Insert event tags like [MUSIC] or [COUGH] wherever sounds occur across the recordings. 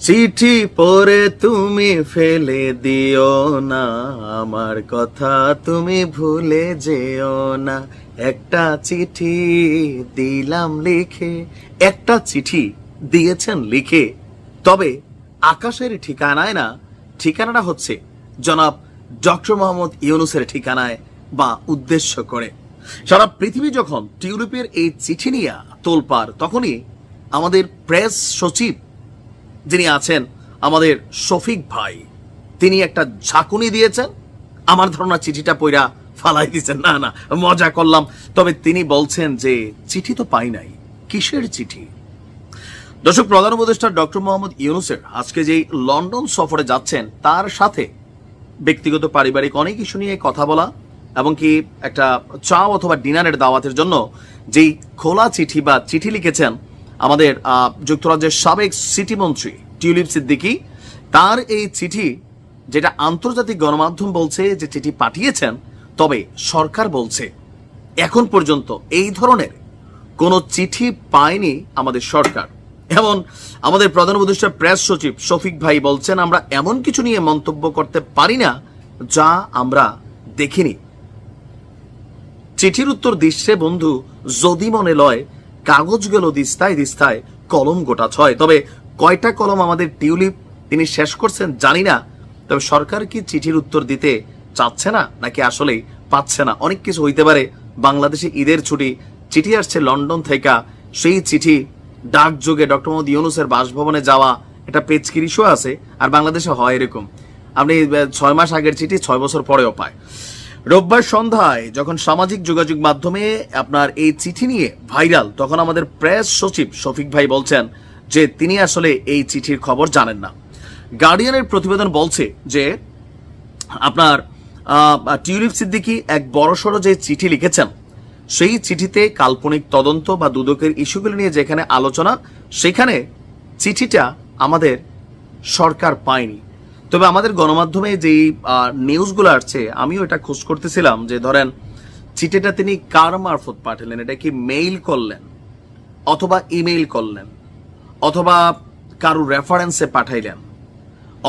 চিঠি পরে তুমি ফেলে দিও না, আমার কথা তুমি ভুলে যেও না। একটা চিঠি দিলাম লিখে, একটা চিঠি দিয়েছেন লিখে। তবে আকাশের ঠিকানায় না, ঠিকানাটা হচ্ছে জনাব ডক্টর মোহাম্মদ ইউনুসের ঠিকানায় বা উদ্দেশ্য করে। সারা পৃথিবী যখন টিউলিপের এই চিঠি নিয়ে তোলপার তখনই আমাদের প্রেস সচিব যিনি আছেন আমাদের শফিক ভাই, তিনি একটা ঝাঁকুনি দিয়েছেন। আমার ধারণা চিঠিটা পইরা ফালাই দিয়েছেন। না না, মজা করলাম। তবে তিনি বলছেন যে চিঠি তো পাই নাই। কিসের চিঠি? দর্শক, প্রধান উপদেষ্টা ডক্টর মোহাম্মদ ইউনুসের আজকে যেই লন্ডন সফরে যাচ্ছেন, তার সাথে ব্যক্তিগত পারিবারিক অনেক ইস্যু নিয়ে কথা বলা এবং কি একটা চা অথবা ডিনারের দাওয়াতের জন্য যেই খোলা চিঠি বা চিঠি লিখেছেন আমাদের যুক্তরাজ্যের সাবেক সিটি মন্ত্রী টিউলিপ সিদ্দিকি, তার এই চিঠি যেটা আন্তর্জাতিক গণমাধ্যম বলছে যে চিঠি পাঠিয়েছেন, তবে সরকার বলছে এখন পর্যন্ত এই ধরনের কোনো চিঠি পায়নি আমাদের সরকার। এমন আমাদের প্রধান উপদেষ্টা প্রেস সচিব শফিক ভাই বলছেন, আমরা এমন কিছু নিয়ে মন্তব্য করতে পারি না যা আমরা দেখিনি। চিঠির উত্তর দিচ্ছে বন্ধু, যদি মনে লয় কাগজ গেল দিস্তায় দিস্তায় কলম গোটা ছয়। তবে কয়টা কলম আমাদের টিউলিপ তিনি শেষ করছেন জানি না। তবে সরকার কি চিঠির উত্তর দিতে চাচ্ছে না, নাকি আসলেই পাচ্ছে না? অনেক কিছু হইতে পারে। বাংলাদেশে ঈদের ছুটি, চিঠি আসছে লন্ডন থেকে। সেই চিঠি, ডাক যোগে ডক্টর মোহাম্মদ ইউনুসের বাসভবনে যাওয়া এটা পেচকির আছে, আর বাংলাদেশে হয় এরকম। আপনি ছয় মাস আগের চিঠি ছয় বছর পরেও পায়। রোববার সন্ধ্যায় যখন সামাজিক যোগাযোগ মাধ্যমে আপনার এই চিঠি নিয়ে ভাইরাল, তখন আমাদের প্রেস সচিব শফিক ভাই বলছেন যে তিনি আসলে এই চিঠির খবর জানেন না। গার্ডিয়ানের প্রতিবেদন বলছে যে আপনার টিউলিপ সিদ্দিকি এক বড়সড় যে চিঠি লিখেছেন, সেই চিঠিতে কাল্পনিক তদন্ত বা দুদকের ইস্যুগুলো নিয়ে যেখানে আলোচনা, সেখানে চিঠিটা আমাদের সরকার পায়নি। তবে আমাদের গণমাধ্যমে যেই নিউজগুলো আসছে, আমিও এটা খোঁজ করতেছিলাম যে ধরেন, চিঠিটা তিনি কার মারফত পাঠালেন? এটা কি মেইল করলেন? অথবা ইমেইল করলেন? অথবা কারও রেফারেন্সে পাঠাইলেন?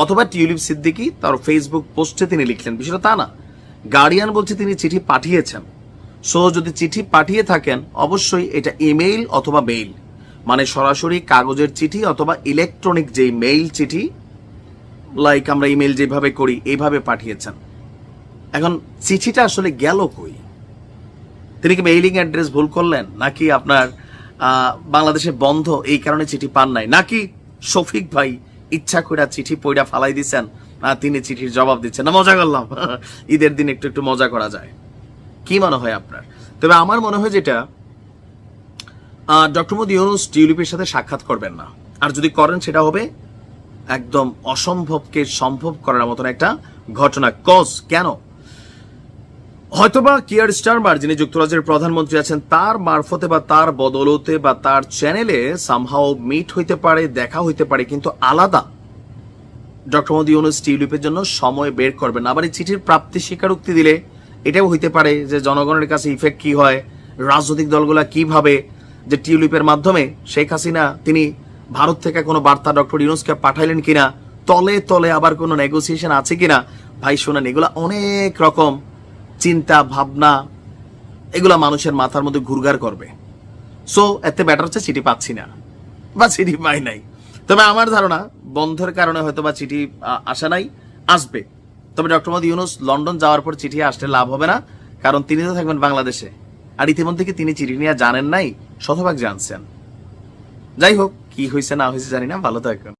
অথবা টিউলিপ সিদ্দিকি তার ফেসবুক পোস্টে তিনি লিখলেন। বিষয়টা তা না। গার্ডিয়ান বলছে তিনি চিঠি পাঠিয়েছেন। সো যদি চিঠি পাঠিয়ে থাকেন, অবশ্যই এটা ইমেইল অথবা মেইল মানে সরাসরি কাগজের চিঠি অথবা ইলেকট্রনিক যেই মেইল চিঠি লাইক আমরা ইমেইল যেভাবে করি, এইভাবে পাঠিয়েছেন। এখন চিঠিটা আসলে গেল কই? তিনি কি মেইলিং অ্যাড্রেস ভুল করলেন? নাকি আপনার বাংলাদেশে বন্ধ, এই কারণে চিঠি পান নাই? নাকি শফিক ভাই ইচ্ছা করে চিঠি পইরা ফালাই দিচ্ছেন তিনি চিঠির জবাব দিচ্ছেন? না, মজা করলাম। [LAUGHS] ঈদের দিন একটু একটু মজা করা যায়। কি মনে হয় আপনার? তবে আমার মনে হয় যেটা ডক্টর মোদী ইউনুস টিউলিপের সাথে সাক্ষাৎ করবেন না। আর যদি করেন, সেটা হবে একদম অসম্ভবকে সম্ভব করার মতন একটা ঘটনা। কজ কেন? হয়তোবা কিয়ার স্টারমার যিনি যুক্তরাজ্যের প্রধানমন্ত্রী আছেন, তার মারফতে বা তার বদলতে বা তার চ্যানেলে সামহাও মিট হইতে পারে, দেখা হইতে পারে, কিন্তু আলাদা। ডক্টর মোদী ইউনুস টিউলিপের জন্য সময় বের করবেন। আবার এই চিঠির প্রাপ্তি স্বীকারোক্তি দিলে এটাও হইতে পারে যে জনগণের কাছে ইফেক্ট কি হয়, রাজনৈতিক দলগুলা কীভাবে, যে টিউলিপের মাধ্যমে শেখ হাসিনা, তিনি ভারত থেকে কোনো বার্তা ডক্টর ইউনুসকে পাঠাইলেন কিনা? তলে তলে আবার কোনো নেগোসিয়েশন আছে কিনা? ভাই, শোনেন, এগুলা অনেক রকম চিন্তা, ভাবনা, এগুলা মানুষের মাথার মধ্যে ঘুরঘার করবে। সো এতে ব্যাটার হচ্ছে চিঠি পাচ্ছি না, বা চিঠি পাই নাই। তবে আমার ধারণা, বন্ধের কারণে হয়তো বা চিঠি আসা নাই, আসবে। তবে ডক্টর মোদী ইউনুস লন্ডন যাওয়ার পর চিঠি আসলে লাভ হবে না, কারণ তিনি তো থাকবেন বাংলাদেশে। আর ইতিমধ্যে কি তিনি চিঠি নিয়ে জানেন নাই? শতভাগ জানছেন। যাই হোক কি হয়েছে না হয়েছে জানি না ভালো থাকবেন।